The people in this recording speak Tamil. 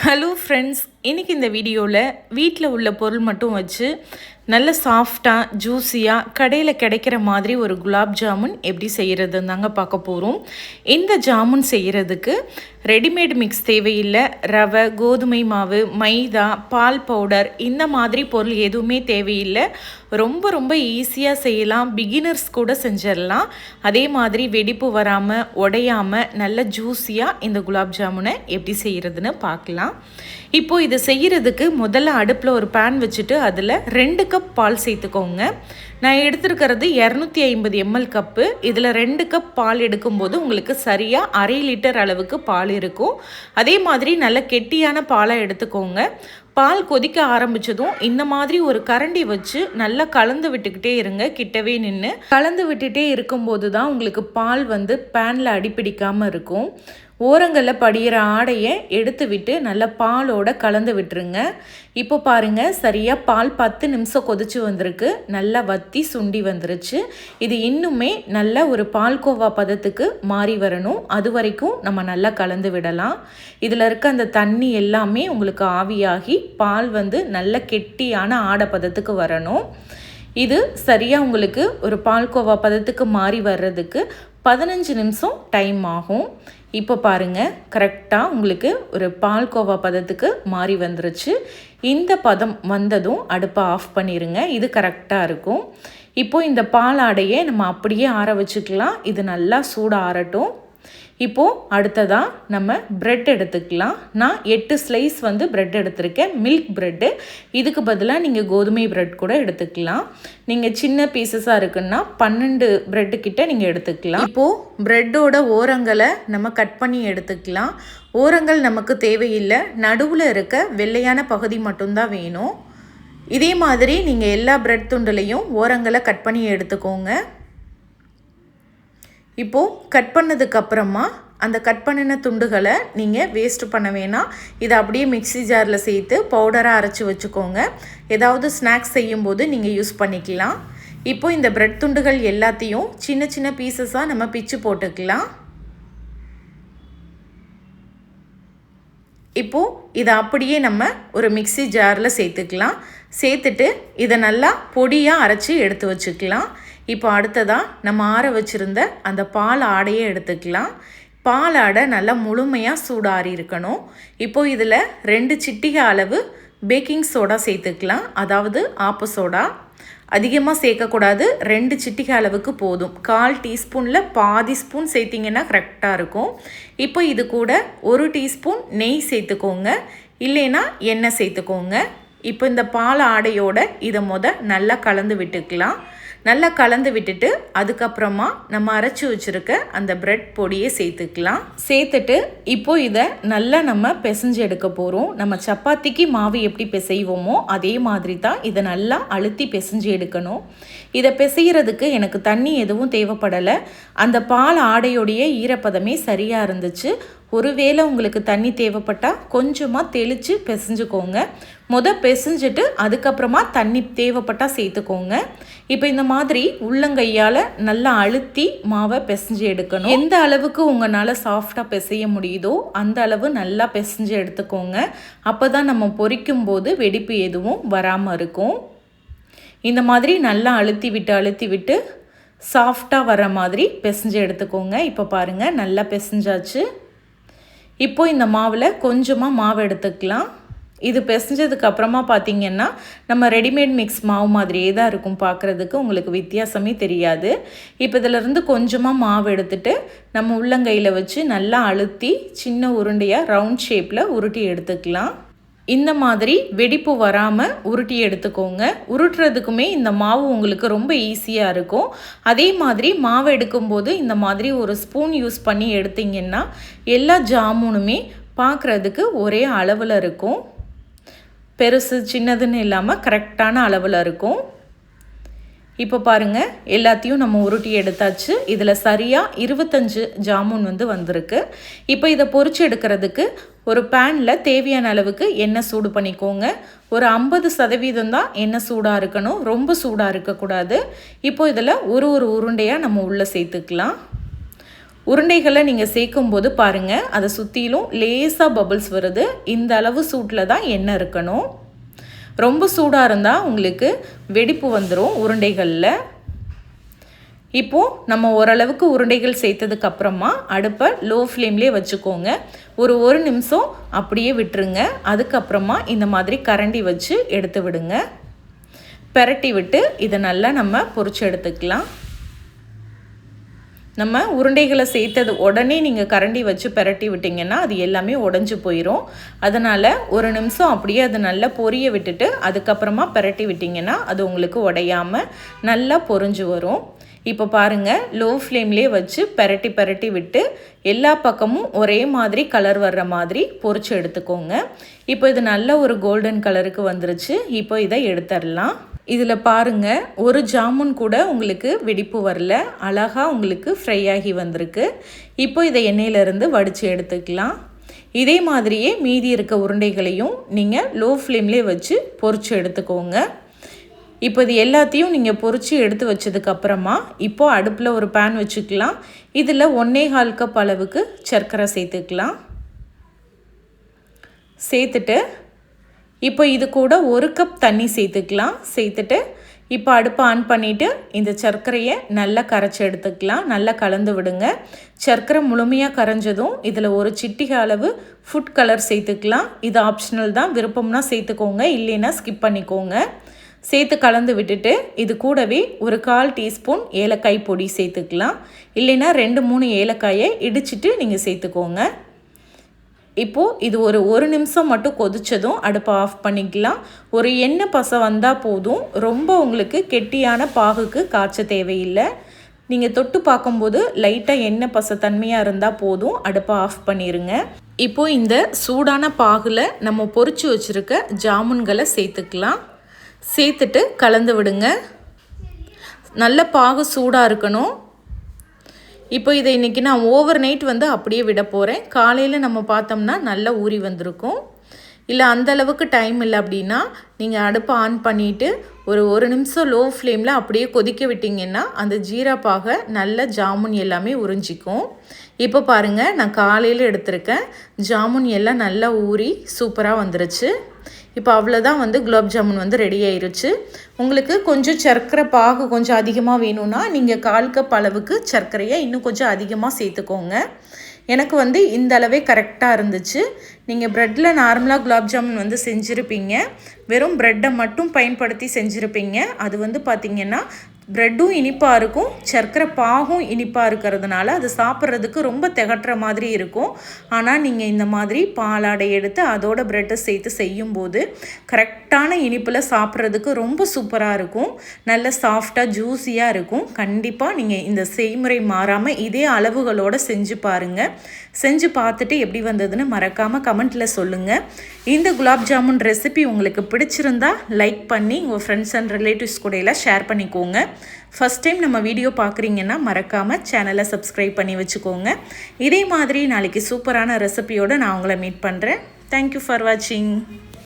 ஹலோ ஃப்ரெண்ட்ஸ் இன்றைக்கி இந்த வீடியோவில் வீட்டில் உள்ள பொருள் மட்டும் வச்சு நல்ல சாஃப்டாக ஜூஸியாக கடையில் கிடைக்கிற மாதிரி ஒரு குலாப் ஜாமுன் எப்படி செய்கிறதுன்னு தாங்க பார்க்க போகிறோம் இந்த ஜாமுன் செய்கிறதுக்கு ரெடிமேட் மிக்ஸ் தேவையில்லை. ரவை கோதுமை மாவு மைதா பால் பவுடர் இந்த மாதிரி பொருள் எதுவுமே தேவையில்லை. ரொம்ப ரொம்ப ஈஸியாக செய்யலாம். பிகினர்ஸ் கூட செஞ்சிடலாம். அதே மாதிரி வெடிப்பு வராமல் உடையாமல் நல்ல ஜூஸியாக இந்த குலாப் ஜாமுனை எப்படி செய்கிறதுன்னு பார்க்கலாம். இப்போது இது செய்கிறதுக்கு முதல்ல அடுப்பில் ஒரு பேன் வச்சுட்டு அதில் ரெண்டு கப் பால் சேர்த்துக்கோங்க. நான் எடுத்துருக்கிறது இரநூத்தி ஐம்பது எம்எல் கப்பு இதில் ரெண்டு கப் பால் எடுக்கும்போது உங்களுக்கு சரியாக அரை லிட்டர் அளவுக்கு பால் இருக்கும். அதே மாதிரி நல்ல கெட்டியான பாலாக எடுத்துக்கோங்க. பால் கொதிக்க ஆரம்பிச்சதும் இந்த மாதிரி ஒரு கரண்டி வச்சு நல்லா கலந்து விட்டுக்கிட்டே இருங்க கிட்டவே நின்று கலந்து விட்டுட்டே இருக்கும்போது தான் உங்களுக்கு பால் வந்து பேனில் அடிப்பிடிக்காமல் இருக்கும். ஓரங்களில் படிகிற ஆடையை எடுத்து விட்டு நல்லா பாலோட கலந்து விட்டுருங்க. இப்போ பாருங்கள் சரியாக பால் பத்து நிமிஷம் கொதிச்சு வந்திருக்கு. நல்லா வத்தி சுண்டி வந்துருச்சு. இது இன்னுமே நல்ல ஒரு பால்கோவா பதத்துக்கு மாறி வரணும். அது வரைக்கும் நம்ம நல்லா கலந்து விடலாம். இதில் இருக்க அந்த தண்ணி எல்லாமே உங்களுக்கு ஆவியாகி பால் வந்து நல்ல கெட்டியான ஆடை பதத்துக்கு வரணும். இது சரியாக உங்களுக்கு ஒரு பால்கோவா பதத்துக்கு மாறி வர்றதுக்கு பதினஞ்சு நிமிஷம் டைம் ஆகும். இப்போ பாருங்கள் கரெக்டாக உங்களுக்கு ஒரு பால்கோவா பதத்துக்கு மாறி வந்துருச்சு. இந்த பதம் வந்ததும் அடுப்பை ஆஃப் பண்ணிடுங்க இது கரெக்டாக இருக்கும். இப்போது இந்த பால் ஆடையை நம்ம அப்படியே ஆற வச்சுக்கலாம். இது நல்லா சூடாக ஆறட்டும் இப்போது அடுத்ததாக நம்ம ப்ரெட் எடுத்துக்கலாம். நான் எட்டு ஸ்லைஸ் வந்து ப்ரெட் எடுத்திருக்கேன். மில்க் ப்ரெட்டு இதுக்கு பதிலாக நீங்கள் கோதுமை ப்ரெட் கூட எடுத்துக்கலாம். நீங்கள் சின்ன பீசஸாக இருக்குன்னா பன்னெண்டு ப்ரெட்டு கிட்ட நீங்கள் எடுத்துக்கலாம். இப்போது ப்ரெட்டோட ஓரங்களை நம்ம கட் பண்ணி எடுத்துக்கலாம். ஓரங்கள் நமக்கு தேவையில்லை. நடுவில் இருக்க வெள்ளையான பகுதி மட்டும்தான் வேணும். இதே மாதிரி நீங்கள் எல்லா ப்ரெட் துண்டுலையும் ஓரங்களை கட் பண்ணி எடுத்துக்கோங்க. இப்போது கட் பண்ணதுக்கப்புறமா அந்த கட் பண்ணின துண்டுகளை நீங்கள் வேஸ்ட் பண்ண வேணாம். இதை அப்படியே மிக்சி ஜாரில் சேர்த்து பவுடராக அரைச்சி வச்சுக்கோங்க. ஏதாவது ஸ்நாக்ஸ் செய்யும்போது நீங்கள் யூஸ் பண்ணிக்கலாம். இப்போது இந்த ப்ரெட் துண்டுகள் எல்லாத்தையும் சின்ன சின்ன பீசஸாக நம்ம பிச்சு போட்டுக்கலாம். இப்போது இதை அப்படியே நம்ம ஒரு மிக்சி ஜாரில் சேர்த்துக்கலாம். சேர்த்துட்டு இதை நல்லா பொடியாக அரைச்சி எடுத்து வச்சுக்கலாம். இப்போ அடுத்ததாக நம்ம ஆற வச்சுருந்த அந்த பால் ஆடையே எடுத்துக்கலாம். பால் ஆடை நல்லா முழுமையாக சூடாறி இருக்கணும். இப்போ இதில் ரெண்டு சிட்டிகை அளவு பேக்கிங் சோடா சேர்த்துக்கலாம். அதாவது ஆப்ப சோடா. அதிகமாக சேர்க்கக்கூடாது. ரெண்டு சிட்டிகை அளவுக்கு போதும். கால் டீஸ்பூனில் பாதி ஸ்பூன் சேர்த்திங்கன்னா கரெக்டாக இருக்கும். இப்போ இது கூட ஒரு டீஸ்பூன் நெய் சேர்த்துக்கோங்க. இல்லைன்னா எண்ணெய் சேர்த்துக்கோங்க. இப்போ இந்த பால் ஆடையோட இதை மொதல் நல்லா கலந்து விட்டுக்கலாம். நல்லா கலந்து விட்டுட்டு அதுக்கப்புறமா நம்ம அரைச்சி வச்சுருக்க அந்த ப்ரெட் பொடியை சேர்த்துக்கலாம். சேர்த்துட்டு இப்போ இதை நல்லா நம்ம பிசைஞ்சு எடுக்க போகிறோம் நம்ம சப்பாத்திக்கு மாவு எப்படி பிசைவோமோ அதே மாதிரி தான் இதை நல்லா அழுத்தி பிசைஞ்சு எடுக்கணும். இதை பிசைகிறதுக்கு எனக்கு தண்ணி எதுவும் தேவைப்படலை. அந்த பால் ஆடையோடைய ஈரப்பதமே சரியாக இருந்துச்சு. ஒருவேளை உங்களுக்கு தண்ணி தேவைப்பட்டால் கொஞ்சமாக தெளித்து பிசைஞ்சுக்கோங்க. முத பிசைஞ்சிட்டு அதுக்கப்புறமா தண்ணி தேவைப்பட்டால் சேர்த்துக்கோங்க. இப்போ இந்த மாதிரி உள்ளங்கையால் நல்லா அழுத்தி மாவை பிசைஞ்சு எடுக்கணும். எந்த அளவுக்கு உங்களால் சாஃப்டாக பிசைய முடியுதோ அந்த அளவு நல்லா பிசைஞ்சு எடுத்துக்கோங்க. அப்போ தான் நம்ம பொரிக்கும் போது வெடிப்பு எதுவும் வராமல் இருக்கும். இந்த மாதிரி நல்லா அழுத்தி விட்டு அழுத்தி விட்டு சாஃப்டாக வர மாதிரி பிசைஞ்சு எடுத்துக்கோங்க. இப்போ பாருங்கள் நல்லா பிசைஞ்சாச்சு. இப்போ இந்த மாவில் கொஞ்சமாக மாவு எடுத்துக்கலாம். இது பிசைஞ்சதுக்கு அப்புறமா பார்த்தீங்கன்னா நம்ம ரெடிமேட் மிக்ஸ் மாவு மாதிரியே தான் இருக்கும் பார்க்குறதுக்கு உங்களுக்கு வித்தியாசமே தெரியாது. இப்போ இதிலேருந்து கொஞ்சமாக மாவு எடுத்துட்டு நம்ம உள்ளங்கையில் வச்சு நல்லா அழுத்தி சின்ன உருண்டையாக ரவுண்ட் ஷேப்பில் உருட்டி எடுத்துக்கலாம். இந்த மாதிரி வெடிப்பு வராமல் உருட்டி எடுத்துக்கோங்க. உருட்டுறதுக்குமே இந்த மாவு உங்களுக்கு ரொம்ப ஈஸியாக இருக்கும். அதே மாதிரி மாவு எடுக்கும்போது இந்த மாதிரி ஒரு ஸ்பூன் யூஸ் பண்ணி எடுத்திங்கன்னா எல்லா ஜாமுனுமே பார்க்குறதுக்கு ஒரே அளவில் இருக்கும். பெருசு சின்னதுன்னு இல்லாமல் கரெக்டான அளவில் இருக்கும். இப்போ பாருங்கள் எல்லாத்தையும் நம்ம உருட்டி எடுத்தாச்சு. இதில் சரியாக இருபத்தஞ்சு ஜாமுன் வந்து வந்திருக்கு. இப்போ இதை பொறிச்சு எடுக்கிறதுக்கு ஒரு பேனில் தேவையான அளவுக்கு எண்ணெய் சூடு பண்ணிக்கோங்க. ஒரு ஐம்பது சதவீதம் தான் எண்ணெய் சூடாக இருக்கணும். ரொம்ப சூடாக இருக்கக்கூடாது. இப்போ இதில் ஒரு ஒரு உருண்டையாக நம்ம உள்ளே சேர்த்துக்கலாம். உருண்டைகளை நீங்கள் சேர்க்கும்போது பாருங்கள் அதை சுற்றிலும் லேசாக பபுள்ஸ் வருது. இந்த அளவு சூட்டில் தான் எண்ணெய் இருக்கணும். ரொம்ப சூடாக இருந்தால் உங்களுக்கு வெடிப்பு வந்துடும் உருண்டைகளில். இப்போது நம்ம ஓரளவுக்கு உருண்டைகள் சேர்த்ததுக்கு அப்புறமா அடுப்பை லோ ஃப்ளேம்லேயே வச்சுக்கோங்க. ஒரு ஒரு நிமிஷம் அப்படியே விட்டுருங்க. அதுக்கப்புறமா இந்த மாதிரி கரண்டி வச்சு எடுத்து விடுங்க. பெரட்டி விட்டு இதை நல்லா நம்ம பொறிச்சு எடுத்துக்கலாம். நம்ம உருண்டைகளை சேர்த்தது உடனே நீங்கள் கரண்டி வச்சு பெரட்டி விட்டிங்கன்னா அது எல்லாமே உடஞ்சி போயிடும் அதனால் ஒரு நிமிஷம் அப்படியே அது நல்லா பொரிய விட்டுட்டு அதுக்கப்புறமா பெரட்டி விட்டிங்கன்னா அது உங்களுக்கு உடையாமல் நல்லா பொரிஞ்சு வரும். இப்போ பாருங்கள் லோ ஃப்ளேம்லேயே வச்சு பெரட்டி பெரட்டி விட்டு எல்லா பக்கமும் ஒரே மாதிரி கலர் வர்ற மாதிரி பொறிச்சு எடுத்துக்கோங்க. இப்போ இது நல்ல ஒரு கோல்டன் கலருக்கு வந்துருச்சு. இப்போ இதை எடுத்துடலாம். இதில் பாருங்கள் ஒரு ஜாமுன் கூட உங்களுக்கு வெடிப்பு வரல. அழகாக உங்களுக்கு ஃப்ரை ஆகி வந்திருக்கு. இப்போ இதை எண்ணெயிலேருந்து வடித்து எடுத்துக்கலாம். இதே மாதிரியே மீதி இருக்க உருண்டைகளையும் நீங்கள் லோ ஃப்ளேம்லேயே வச்சு பொறிச்சு எடுத்துக்கோங்க. இப்போ இது எல்லாத்தையும் நீங்கள் பொரித்து எடுத்து வச்சதுக்கப்புறமா இப்போது அடுப்பில் ஒரு பேன் வச்சுக்கலாம். இதில் ஒன்றே கால் கப் அளவுக்கு சர்க்கரை சேர்த்துக்கலாம். சேர்த்துட்டு இப்போ இது கூட ஒரு கப் தண்ணி சேர்த்துக்கலாம். சேர்த்துட்டு இப்போ அடுப்பை ஆன் பண்ணிவிட்டு இந்த சர்க்கரையை நல்லா கரைச்சி எடுத்துக்கலாம். நல்லா கலந்து விடுங்க. சர்க்கரை முழுமையாக கரைஞ்சதும் இதில் ஒரு சிட்டிக அளவு ஃபுட் கலர் சேர்த்துக்கலாம். இது ஆப்ஷனல் தான். விருப்பம்னா சேர்த்துக்கோங்க. இல்லைன்னா ஸ்கிப் பண்ணிக்கோங்க. சேர்த்து கலந்து விட்டுட்டு இது கூடவே ஒரு கால் டீஸ்பூன் ஏலக்காய் பொடி சேர்த்துக்கலாம். இல்லைன்னா ரெண்டு மூணு ஏலக்காயை இடிச்சிட்டு நீங்கள் சேர்த்துக்கோங்க. இப்போது இது ஒரு ஒரு நிமிஷம் மட்டும் கொதித்ததும் அடுப்பை ஆஃப் பண்ணிக்கலாம். ஒரு எண்ணெய் பசை வந்தால் போதும். ரொம்ப உங்களுக்கு கெட்டியான பாகுக்கு காய்ச்ச தேவையில்லை. நீங்கள் தொட்டு பார்க்கும்போது லைட்டாக எண்ணெய் பசை தன்மையாக இருந்தால் போதும். அடுப்பை ஆஃப் பண்ணிடுங்க இப்போது இந்த சூடான பாகில் நம்ம பொறிச்சு வச்சுருக்க ஜாமுன்களை சேர்த்துக்கலாம். சேர்த்துட்டு கலந்து விடுங்க. நல்ல பாகு சூடாக இருக்கணும். இப்போ இதை இன்றைக்கி நான் ஓவர் நைட் வந்து அப்படியே விட போகிறேன் காலையில் நம்ம பார்த்தோம்னா நல்லா ஊறி வந்திருக்கும். இல்லை அந்தளவுக்கு டைம் இல்லை அப்படின்னா நீங்கள் அடுப்பை ஆன் பண்ணிவிட்டு ஒரு ஒரு நிமிஷம் லோ ஃப்ளேமில் அப்படியே கொதிக்க விட்டிங்கன்னா அந்த ஜீரா நல்ல ஜாமுன் எல்லாமே உறிஞ்சிக்கும். இப்போ பாருங்கள் நான் காலையில் எடுத்திருக்கேன். ஜாமுன் எல்லாம் நல்லா ஊறி சூப்பராக வந்துருச்சு. இப்போ அவ்வளோதான் வந்து குலாப் ஜாமுன் வந்து ரெடி ஆயிருச்சு. உங்களுக்கு கொஞ்சம் சர்க்கரை பாகு கொஞ்சம் அதிகமாக வேணும்னா நீங்கள் கால் கப் அளவுக்கு சர்க்கரையை இன்னும் கொஞ்சம் அதிகமாக சேர்த்துக்கோங்க. எனக்கு வந்து இந்த அளவே கரெக்டாக இருந்துச்சு. நீங்கள் ப்ரெட்டில் நார்மலாக குலாப் ஜாமுன் வந்து செஞ்சுருப்பீங்க. வெறும் ப்ரெட்டை மட்டும் பயன்படுத்தி செஞ்சுருப்பீங்க. அது வந்து பார்த்திங்கன்னா ப்ரெட்டும் இனிப்பாக இருக்கும். சர்க்கரை பாகும் இனிப்பாக இருக்கிறதுனால அது சாப்பிட்றதுக்கு ரொம்ப திகட்டுற மாதிரி இருக்கும். ஆனால் நீங்கள் இந்த மாதிரி பாலாடை எடுத்து அதோட ப்ரெட்டை சேர்த்து செய்யும்போது கரெக்டான இனிப்பில் சாப்பிட்றதுக்கு ரொம்ப சூப்பராக இருக்கும். நல்ல சாஃப்டாக ஜூஸியாக இருக்கும். கண்டிப்பாக நீங்கள் இந்த செய்முறை மாறாமல் இதே அளவுகளோடு செஞ்சு பாருங்கள் செஞ்சு பார்த்துட்டு எப்படி வந்ததுன்னு மறக்காமல் கமெண்ட்டில் சொல்லுங்கள் இந்த குலாப் ஜாமுன் ரெசிபி உங்களுக்கு பிடி பிடிச்சிருந்தா லைக் பண்ணி உங்கள் ஃப்ரெண்ட்ஸ் அண்ட் ரிலேட்டிவ்ஸ் கூட எல்லாம் ஷேர் பண்ணிக்கோங்க. ஃபஸ்ட் டைம் நம்ம வீடியோ பார்க்குறீங்கன்னா மறக்காமல் சேனலை சப்ஸ்கிரைப் பண்ணி வச்சுக்கோங்க. இதே மாதிரி நாளைக்கு சூப்பரான ரெசிபியோடு நான் உங்களை மீட் பண்ணுறேன் தேங்க்யூ ஃபார் வாட்சிங்